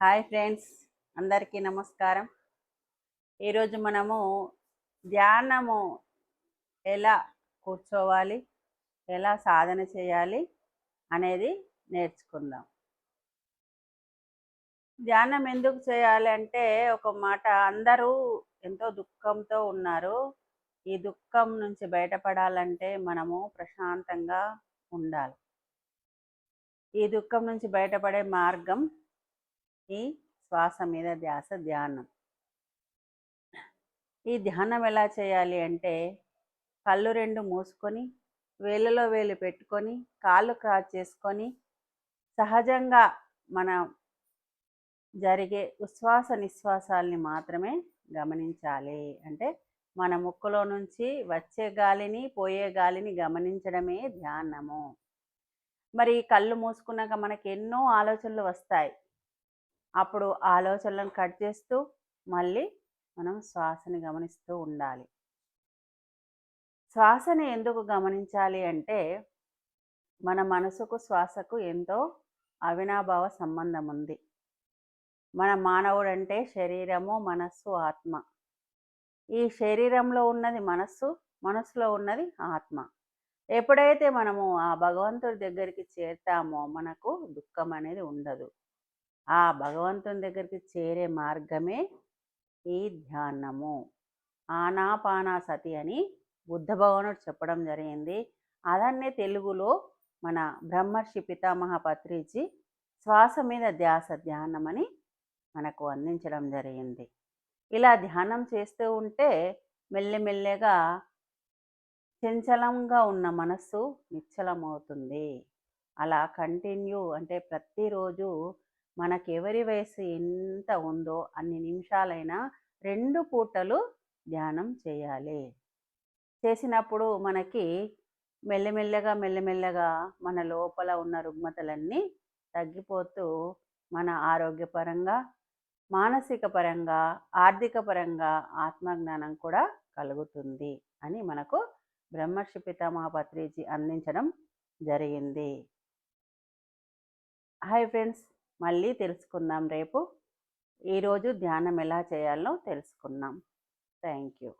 Hi friends అందరికీ నమస్కారం. ఈరోజు మనము ధ్యానము ఎలా కూర్చోవాలి ఎలా సాధన చేయాలి అనేది నేర్చుకుందాం. ధ్యానం ఎందుకు చేయాలి అంటే ఒక మాట అందరూ ఎంతో దుఃఖంతో ఉన్నారు. ఈ దుఃఖం నుంచి బయటపడాలంటే మనము ప్రశాంతంగా ఉండాలి. ఈ దుఃఖం నుంచి బయటపడే మార్గం ఈ శ్వాస మీద ధ్యాస ధ్యానం. ఈ ధ్యానం ఎలా చేయాలి అంటే కళ్ళు రెండు మూసుకొని వేలలో వేలు పెట్టుకొని కాళ్ళు క్రాస్ చేసుకొని సహజంగా మన జరిగే ఉశ్వాస నిశ్వాసాల్ని మాత్రమే గమనించాలి. అంటే మన ముక్కులో నుంచి వచ్చే గాలిని పోయే గాలిని గమనించడమే ధ్యానము. మరి కళ్ళు మూసుకున్నాక మనకి ఎన్నో ఆలోచనలు వస్తాయి. అప్పుడు ఆలోచనలను కట్ చేస్తూ మళ్ళీ మనం శ్వాసని గమనిస్తూ ఉండాలి. శ్వాసని ఎందుకు గమనించాలి అంటే మన మనసుకు శ్వాసకు ఎంతో అవినాభావ సంబంధం ఉంది. మన మానవుడంటే శరీరము మనస్సు ఆత్మ. ఈ శరీరంలో ఉన్నది మనస్సు మనస్సులో ఉన్నది ఆత్మ. ఎప్పుడైతే మనము ఆ భగవంతుడి దగ్గరికి చేరుతామో మనకు దుఃఖం అనేది ఉండదు. ఆ భగవంతుని దగ్గరికి చేరే మార్గమే ఈ ధ్యానము. ఆనాపానాసతి అని బుద్ధ భగవానుడు చెప్పడం జరిగింది. అదన్నే తెలుగులో మన బ్రహ్మర్షి పితామహ పత్రిజీ శ్వాస మీద ధ్యాస ధ్యానం అని మనకు అందించడం జరిగింది. ఇలా ధ్యానం చేస్తూ ఉంటే మెల్లమెల్లగా చంచలంగా ఉన్న మనస్సు నిశ్చలమవుతుంది. అలా కంటిన్యూ అంటే ప్రతిరోజు మనకెవరి వయసు ఎంత ఉందో అన్ని నిమిషాలైనా రెండు పూటలు ధ్యానం చేయాలి. చేసినప్పుడు మనకి మెల్లమెల్లగా మెల్లమెల్లగా మన లోపల ఉన్న రుగ్మతలన్నీ తగ్గిపోతూ మన ఆరోగ్యపరంగా మానసిక పరంగా ఆర్థిక పరంగా ఆత్మజ్ఞానం కూడా కలుగుతుంది అని మనకు బ్రహ్మర్షి పితామహపత్రిజీ అందించడం జరిగింది. Hi friends! మళ్ళీ తెలుసుకుందాం రేపు. ఈరోజు ధ్యానం ఎలా చేయాలో తెలుసుకుందాం. Thank you